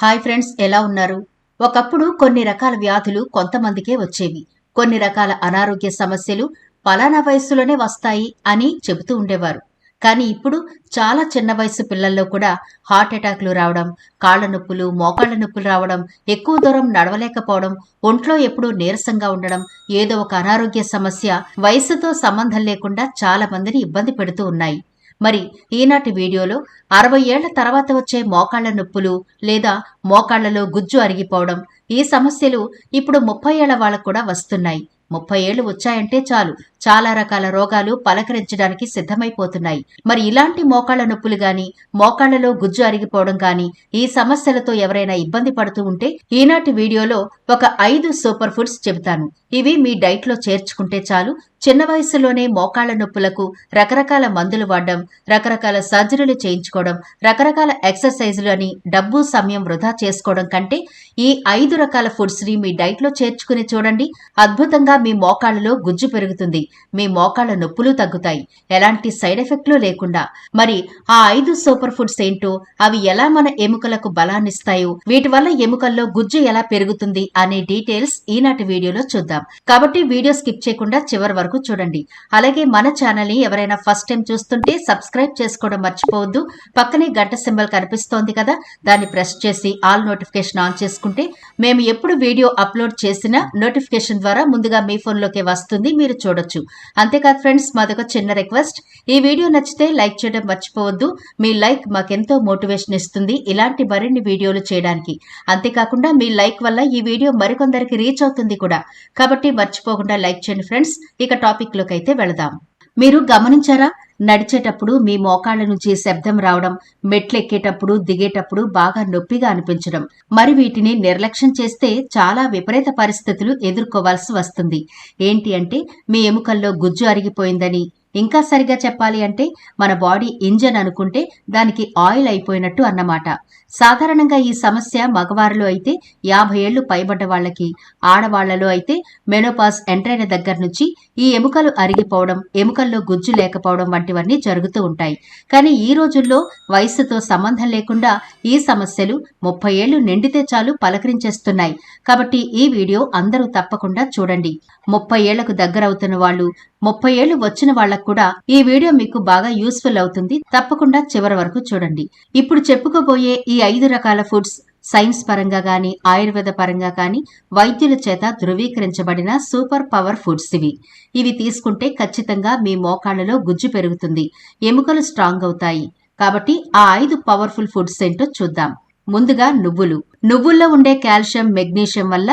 Hi friends ఎలా ఉన్నారు? ఒకప్పుడు కొన్ని రకాల వ్యాధులు కొంతమందికే వచ్చేవి. కొన్ని రకాల అనారోగ్య సమస్యలు పలానా వయస్సులోనే వస్తాయి అని చెబుతూ ఉండేవారు. కానీ ఇప్పుడు చాలా చిన్న వయసు పిల్లల్లో కూడా హార్ట్ అటాక్లు రావడం కాళ్ళ నొప్పులు మోకాళ్ళ నొప్పులు రావడం ఎక్కువ దూరం నడవలేకపోవడం ఒంట్లో ఎప్పుడూ నీరసంగా ఉండడం ఏదో ఒక అనారోగ్య సమస్య వయసుతో సంబంధం లేకుండా చాలా మందిని ఇబ్బంది పెడుతూ ఉన్నాయి. మరి ఈనాటి వీడియోలో అరవై ఏళ్ళ తర్వాత వచ్చే మోకాళ్ళ నొప్పులు లేదా మోకాళ్ళలో గుజ్జు అరిగిపోవడం ఈ సమస్యలు ఇప్పుడు ముప్పై ఏళ్ళ వాళ్ళకు కూడా వస్తున్నాయి. ముప్పై ఏళ్ళు వచ్చాయంటే చాలు. చాలా రకాల రోగాలు పలకరించడానికి సిద్ధమైపోతున్నాయి. మరి ఇలాంటి మోకాళ్ళ నొప్పులు గాని మోకాళ్ళలో గుజ్జు అరిగిపోవడం గాని ఈ సమస్యలతో ఎవరైనా ఇబ్బంది పడుతూ ఉంటే ఈనాటి వీడియోలో ఒక ఐదు సూపర్ ఫుడ్స్ చెబుతాను. ఇవి మీ డైట్లో చేర్చుకుంటే చాలు. చిన్న వయసులోనే మోకాళ్ళ నొప్పులకు రకరకాల మందులు వాడడం రకరకాల సర్జరీలు చేయించుకోవడం రకరకాల ఎక్సర్సైజులు అని డబ్బు సమయం వృధా చేసుకోవడం కంటే ఈ ఐదు రకాల ఫుడ్స్ని మీ డైట్లో చేర్చుకుని చూడండి. అద్భుతంగా మీ మోకాళ్ళలో గుజ్జు పెరుగుతుంది. మీ మోకాళ్ళ నొప్పులు తగ్గుతాయి. ఎలాంటి సైడ్ ఎఫెక్ట్లు లేకుండా. మరి ఆ ఐదు సూపర్ ఫుడ్స్ ఏంటో? అవి ఎలా మన ఎముకలకు బలాన్నిస్తాయో వీటి వల్ల ఎముకల్లో గుజ్జు ఎలా పెరుగుతుంది? అనే డీటెయిల్స్ ఈనాటి వీడియోలో చూద్దాం. కాబట్టి వీడియో స్కిప్ చేయకుండా చివరి వరకు చూడండి. అలాగే మన ఛానల్ని ఎవరైనా ఫస్ట్ టైం చూస్తుంటే సబ్స్క్రైబ్ చేసుకోవడం మర్చిపోవద్దు. పక్కనే గంట సింబల్ కనిపిస్తోంది కదా? దాన్ని ప్రెస్ చేసి ఆల్ నోటిఫికేషన్ ఆన్ చేసుకుంటే మేము ఎప్పుడు వీడియో అప్లోడ్ చేసినా నోటిఫికేషన్ ద్వారా ముందుగా మీ ఫోన్లోకి వస్తుంది మీరు చూడొచ్చు. అంతేకాదు ఫ్రెండ్స్ మాదొక చిన్న రిక్వెస్ట్. ఈ వీడియో నచ్చితే లైక్ చేయడం మర్చిపోవద్దు. మీ లైక్ మాకెంతో మోటివేషన్ ఇస్తుంది ఇలాంటి మరిన్ని వీడియోలు చేయడానికి. అంతేకాకుండా మీ లైక్ వల్ల ఈ వీడియో మరికొందరికి రీచ్ అవుతుంది కూడా. కాబట్టి మర్చిపోకుండా లైక్ చేయండి ఫ్రెండ్స్. ఇక టాపిక్లోకి అయితే వెళదాం. మీరు గమనించారా? నడిచేటప్పుడు మీ మోకాళ్ళ నుంచి శబ్దం రావడం మెట్లెక్కేటప్పుడు దిగేటప్పుడు బాగా నొప్పిగా అనిపించడం. మరి వీటిని నిర్లక్ష్యం చేస్తే చాలా విపరీత పరిస్థితులు ఎదుర్కోవాల్సి వస్తుంది. ఏంటి అంటే మీ ఎముకల్లో గుజ్జు అరిగిపోయిందని ఇంకా సరిగా చెప్పాలి అంటే మన బాడీ ఇంజన్ అనుకుంటే దానికి ఆయిల్ అయిపోయినట్టు అన్నమాట. సాధారణంగా ఈ సమస్య మగవారిలో అయితే యాభై ఏళ్ళు పైబడ్డ వాళ్ళకి ఆడవాళ్ళలో అయితే మెనోపాస్ ఎంటర్ దగ్గర నుంచి ఈ ఎముకలు అరిగిపోవడం ఎముకల్లో గుజ్జు లేకపోవడం వంటివన్నీ జరుగుతూ ఉంటాయి. కానీ ఈ రోజుల్లో వయస్సుతో సంబంధం లేకుండా ఈ సమస్యలు ముప్పై ఏళ్ళు నిండితే చాలు పలకరించేస్తున్నాయి. కాబట్టి ఈ వీడియో అందరూ తప్పకుండా చూడండి. ముప్పై ఏళ్ళకు దగ్గరవుతున్న వాళ్ళు ముప్పై ఏళ్ళు వచ్చిన వాళ్ళకు కూడా ఈ వీడియో మీకు బాగా యూస్ఫుల్ అవుతుంది. తప్పకుండా చివరి వరకు చూడండి. ఇప్పుడు చెప్పుకోబోయే ఈ ఐదు రకాల ఫుడ్స్ సైన్స్ పరంగా గాని ఆయుర్వేద పరంగా గాని వైద్యుల చేత ధృవీకరించబడిన సూపర్ పవర్ ఫుడ్స్ ఇవి. ఇవి తీసుకుంటే ఖచ్చితంగా మీ మోకాళ్ళలో గుజ్జు పెరుగుతుంది. ఎముకలు స్ట్రాంగ్ అవుతాయి. కాబట్టి ఆ ఐదు పవర్ఫుల్ ఫుడ్స్ ఏంటో చూద్దాం. ముందుగా నువ్వులు. నువ్వుల్లో ఉండే కాల్షియం మెగ్నీషియం వల్ల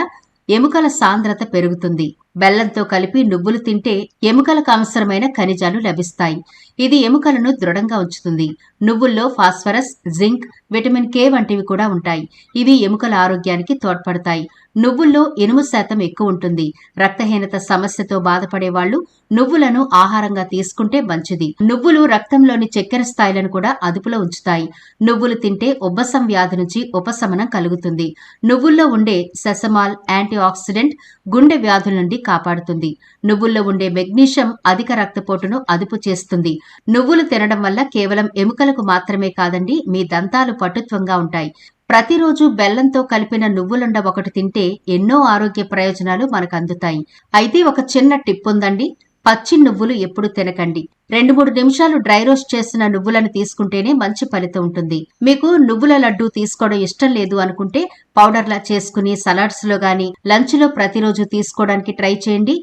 ఎముకల సాంద్రత పెరుగుతుంది. బెల్లంతో కలిపి నువ్వులు తింటే ఎముకలకు అవసరమైన ఖనిజాలు లభిస్తాయి. ఇది ఎముకలను దృఢంగా ఉంచుతుంది. నువ్వుల్లో ఫాస్ఫరస్ జింక్ విటమిన్ కే వంటివి కూడా ఉంటాయి. ఇవి ఎముకల ఆరోగ్యానికి తోడ్పడతాయి. నువ్వుల్లో ఇనుము శాతం ఎక్కువ ఉంటుంది. రక్తహీనత సమస్యతో బాధపడే వాళ్ళు నువ్వులను ఆహారంగా తీసుకుంటే మంచిది. నువ్వులు రక్తంలోని చక్కెర స్థాయిలను కూడా అదుపులో ఉంచుతాయి. నువ్వులు తింటే ఉబ్బసం వ్యాధి నుంచి ఉపశమనం కలుగుతుంది. నువ్వుల్లో ఉండే సెసమాల్ యాంటీ ఆక్సిడెంట్ గుండె వ్యాధుల నుండి కాపాడుతుంది. నువ్వుల్లో ఉండే మెగ్నీషియం అధిక రక్తపోటును అదుపు చేస్తుంది. నువ్వులు తినడం వల్ల కేవలం ఎముకలకు మాత్రమే కాదండి మీ దంతాలు పటుత్వంగా ఉంటాయి. ప్రతిరోజు బెల్లంతో కలిపిన నువ్వులుండ ఒకటి తింటే ఎన్నో ఆరోగ్య ప్రయోజనాలు మనకు అందుతాయి అయితే ఒక చిన్న టిప్ ఉందండి పచ్చి నువ్వులు ఎప్పుడు తినకండి. రెండు మూడు నిమిషాలు డ్రై రోస్ట్ చేసిన నువ్వులను తీసుకుంటేనే మంచి ఫలితం ఉంటుంది. మీకు నువ్వుల లడ్డు తీసుకోవడం ఇష్టం లేదు అనుకుంటే పౌడర్లా చేసుకుని సలాడ్స్లో గాని లంచ్లో ప్రతిరోజు తీసుకోవడానికి ట్రై చేయండి.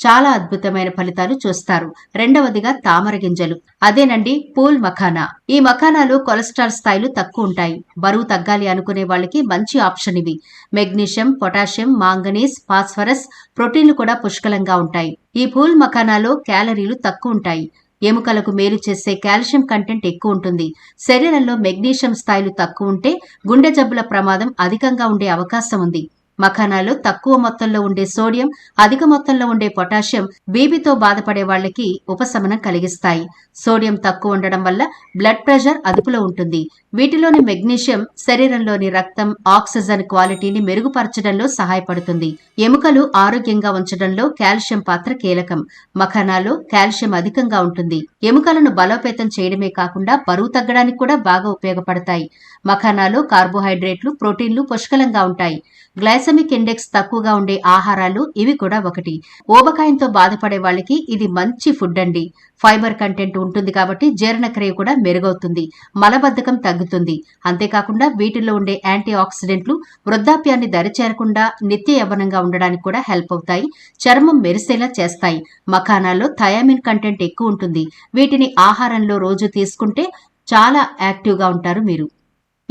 చాలా అద్భుతమైన ఫలితాలు చూస్తారు. రెండవదిగా తామర గింజలు. అదేనండి పూల్ మఖానా. ఈ మఖానాలు కొలెస్ట్రాల్ స్థాయిలు తక్కువ ఉంటాయి. బరువు తగ్గాలి అనుకునే వాళ్ళకి మంచి ఆప్షన్ ఇవి. మెగ్నీషియం పొటాషియం మాంగనీస్ ఫాస్ఫరస్ ప్రోటీన్లు కూడా పుష్కలంగా ఉంటాయి. ఈ పూల్ మఖానాలో క్యాలరీలు తక్కువ ఉంటాయి. ఎముకలకు మేలు చేసే కాల్షియం కంటెంట్ ఎక్కువ ఉంటుంది. శరీరంలో మెగ్నీషియం స్థాయిలు తక్కువ ఉంటే గుండె జబ్బుల ప్రమాదం అధికంగా ఉండే అవకాశం ఉంది. మఖానాలో తక్కువ మొత్తంలో ఉండే సోడియం అధిక మొత్తంలో ఉండే పొటాషియం బీబీతో బాధపడే వాళ్ళకి ఉపశమనం కలిగిస్తాయి. సోడియం తక్కువ ఉండడం వల్ల బ్లడ్ ప్రెషర్ అదుపులో ఉంటుంది. వీటిలోని మెగ్నీషియం శరీరంలోని రక్తం ఆక్సిజన్ క్వాలిటీని మెరుగుపరచడంలో సహాయపడుతుంది. ఎముకలు ఆరోగ్యంగా ఉంచడంలో కాల్షియం పాత్ర కీలకం. మఖానాలో కాల్షియం అధికంగా ఉంటుంది. ఎముకలను బలోపేతం చేయడమే కాకుండా బరువు తగ్గడానికి కూడా బాగా ఉపయోగపడతాయి. మఖానాలో కార్బోహైడ్రేట్లు ప్రోటీన్లు పుష్కలంగా ఉంటాయి. గ్లైసమిక్ ఇండెక్స్ తక్కువగా ఉండే ఆహారాలు ఇవి కూడా ఒకటి. ఊబకాయంతో బాధపడే వాళ్ళకి ఇది మంచి ఫుడ్ అండి. ఫైబర్ కంటెంట్ ఉంటుంది కాబట్టి జీర్ణక్రియ కూడా మెరుగవుతుంది. మలబద్ధకం తగ్గుతుంది. అంతేకాకుండా వీటిల్లో ఉండే యాంటీ ఆక్సిడెంట్లు వృద్ధాప్యాన్ని దరిచేరకుండా నిత్య యవ్వనంగా ఉండడానికి కూడా హెల్ప్ అవుతాయి. చర్మం మెరిసేలా చేస్తాయి. మఖానాల్లో థయామిన్ కంటెంట్ ఎక్కువ ఉంటుంది. వీటిని ఆహారంలో రోజు తీసుకుంటే చాలా యాక్టివ్గా ఉంటారు మీరు.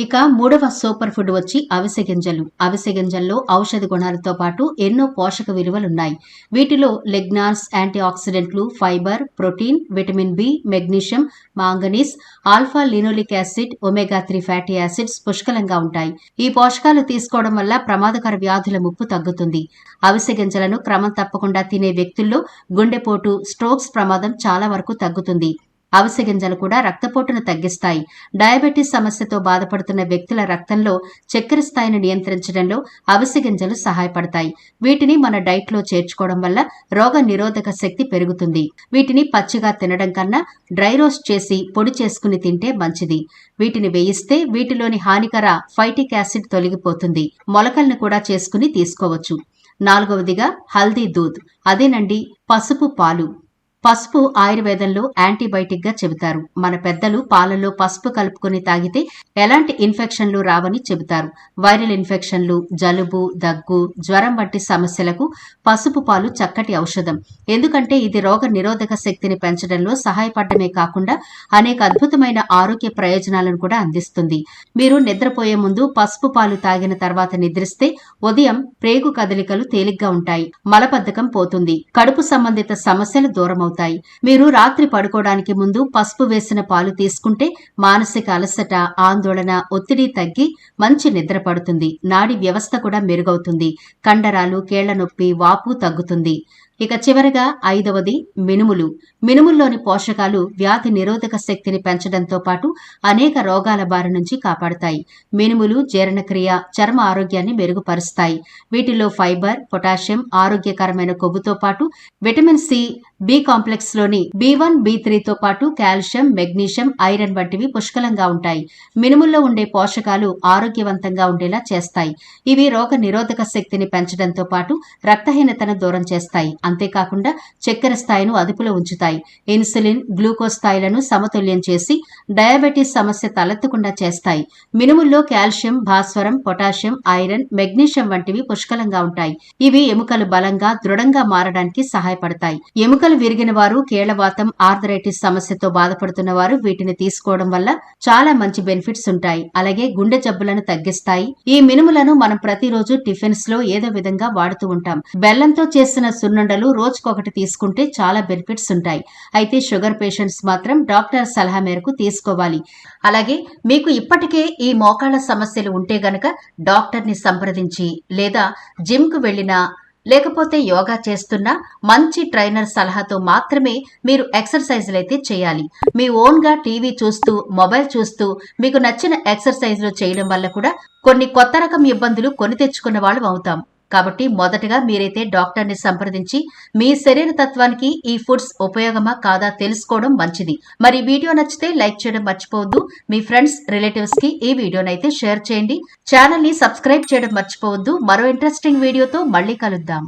ఇక మూడవ సూపర్ ఫుడ్ వచ్చి అవిసె గింజలు. అవిసె గింజల్లో ఔషధ గుణాలతో పాటు ఎన్నో పోషక విలువలున్నాయి. వీటిలో లెగ్నాన్స్ యాంటీ ఆక్సిడెంట్లు fibre protein vitamin B magnesium manganese alpha linoleic acid omega three fatty acids పుష్కలంగా ఉంటాయి. ఈ పోషకాలు తీసుకోవడం వల్ల ప్రమాదకర వ్యాధుల ముప్పు తగ్గుతుంది. అవిసె గింజలను క్రమం తప్పకుండా తినే వ్యక్తుల్లో గుండెపోటు స్ట్రోక్స్ ప్రమాదం చాలా వరకు తగ్గుతుంది. అవిసె గింజలు కూడా రక్తపోటును తగ్గిస్తాయి. డయాబెటీస్ సమస్యతో బాధపడుతున్న వ్యక్తుల రక్తంలో చక్కెర స్థాయిని నియంత్రించడంలో అవిసె గింజలు సహాయపడతాయి. వీటిని మన డైట్లో చేర్చుకోవడం వల్ల రోగ నిరోధక శక్తి పెరుగుతుంది. వీటిని పచ్చిగా తినడం కన్నా డ్రై రోస్ట్ చేసి పొడి చేసుకుని తింటే మంచిది. వీటిని వేయిస్తే వీటిలోని హానికర ఫైటిక్ యాసిడ్ తొలగిపోతుంది. మొలకల్ని కూడా చేసుకుని తీసుకోవచ్చు. నాలుగవదిగా హల్దీ దూద్. అదేనండి పసుపు పాలు. పసుపు ఆయుర్వేదంలో యాంటీబయాటిక్గా చెబుతారు. మన పెద్దలు పాలలో పసుపు కలుపుకొని తాగితే ఎలాంటి ఇన్ఫెక్షన్లు రావని చెబుతారు. వైరల్ ఇన్ఫెక్షన్లు జలుబు దగ్గు జ్వరం వంటి సమస్యలకు పసుపు పాలు చక్కటి ఔషధం. ఎందుకంటే ఇది రోగ నిరోధక శక్తిని పెంచడంలో సహాయపడమే కాకుండా అనేక అద్భుతమైన ఆరోగ్య ప్రయోజనాలను కూడా అందిస్తుంది. మీరు నిద్రపోయే ముందు పసుపు పాలు తాగిన తర్వాత నిద్రిస్తే ఉదయం ప్రేగు కదలికలు తేలిగ్గా ఉంటాయి. మలబద్ధకం పోతుంది. కడుపు సంబంధిత సమస్యలు దూరమవుతాయి. మీరు రాత్రి పడుకోవడానికి ముందు పసుపు వేసిన పాలు తీసుకుంటే మానసిక అలసట ఆందోళన ఒత్తిడి తగ్గి మంచి నిద్ర పడుతుంది. నాడి వ్యవస్థ కూడా మెరుగవుతుంది. కండరాలు కేళ్ళ నొప్పి వాపు తగ్గుతుంది. ఇక చివరగా ఐదవది మినుములు. మినుముల్లోని పోషకాలు వ్యాధి నిరోధక శక్తిని పెంచడంతో పాటు అనేక రోగాల బారి నుంచి కాపాడతాయి. మినుములు జీర్ణక్రియ చర్మ ఆరోగ్యాన్ని మెరుగుపరుస్తాయి. వీటిలో ఫైబర్ పొటాషియం ఆరోగ్యకరమైన కొవ్వుతో పాటు విటమిన్ సి బి కాంప్లెక్స్లోని బి వన్ బి త్రీతో పాటు కాల్షియం మెగ్నీషియం ఐరన్ వంటివి పుష్కలంగా ఉంటాయి. మినుముల్లో ఉండే పోషకాలు ఆరోగ్యవంతంగా ఉండేలా చేస్తాయి. ఇవి రోగ నిరోధక శక్తిని పెంచడంతో పాటు రక్తహీనతను దూరం చేస్తాయి. అంతేకాకుండా చక్కెర స్థాయిను అదుపులో ఉంచుతాయి. ఇన్సులిన్ గ్లూకోజ్ స్థాయిలను సమతుల్యం చేసి డయాబెటీస్ సమస్య తలెత్తకుండా చేస్తాయి. మినుముల్లో కాల్షియం భాస్వరం పొటాషియం ఐరన్ మెగ్నీషియం వంటివి పుష్కలంగా ఉంటాయి. ఇవి ఎముకలు బలంగా దృఢంగా మారడానికి సహాయపడతాయి. ఎముకలు విరిగిన వారు కీళ్ళవాతం ఆర్థరైటిస్ సమస్యతో బాధపడుతున్న వారు వీటిని తీసుకోవడం వల్ల చాలా మంచి బెనిఫిట్స్ ఉంటాయి. అలాగే గుండె జబ్బులను తగ్గిస్తాయి. ఈ మినుములను మనం ప్రతిరోజు టిఫిన్స్లో ఏదో విధంగా వాడుతూ ఉంటాం. బెల్లంతో చేసిన సున్నుండలు రోజుకొకటి తీసుకుంటే చాలా బెనిఫిట్స్ ఉంటాయి. అయితే షుగర్ పేషెంట్స్ మాత్రం డాక్టర్ సలహా మేరకు తీసుకోవాలి. అలాగే మీకు ఇప్పటికే ఈ మోకాళ్ళ సమస్యలు ఉంటే గనక డాక్టర్ని సంప్రదించి లేదా జిమ్కు వెళ్ళినా లేకపోతే యోగా చేస్తున్నా మంచి ట్రైనర్ సలహాతో మాత్రమే మీరు ఎక్సర్సైజులు అయితే చేయాలి. మీ ఓన్గా టీవీ చూస్తూ మొబైల్ చూస్తూ మీకు నచ్చిన ఎక్సర్సైజ్లు చేయడం వల్ల కూడా కొన్ని కొత్త రకం ఇబ్బందులు కొని తెచ్చుకున్న వాళ్ళు అవుతాం. కాబట్టి మొదటగా మీరైతే డాక్టర్ని సంప్రదించి మీ శరీర తత్వానికి ఈ ఫుడ్స్ ఉపయోగమా కాదా తెలుసుకోవడం మంచిది. మరి వీడియో నచ్చితే లైక్ చేయడం మర్చిపోవద్దు. మీ ఫ్రెండ్స్ రిలేటివ్స్కి ఈ వీడియోనైతే షేర్ చేయండి. ఛానల్ని సబ్స్క్రైబ్ చేయడం మర్చిపోవద్దు. మరో ఇంట్రెస్టింగ్ వీడియోతో మళ్ళీ కలుద్దాం.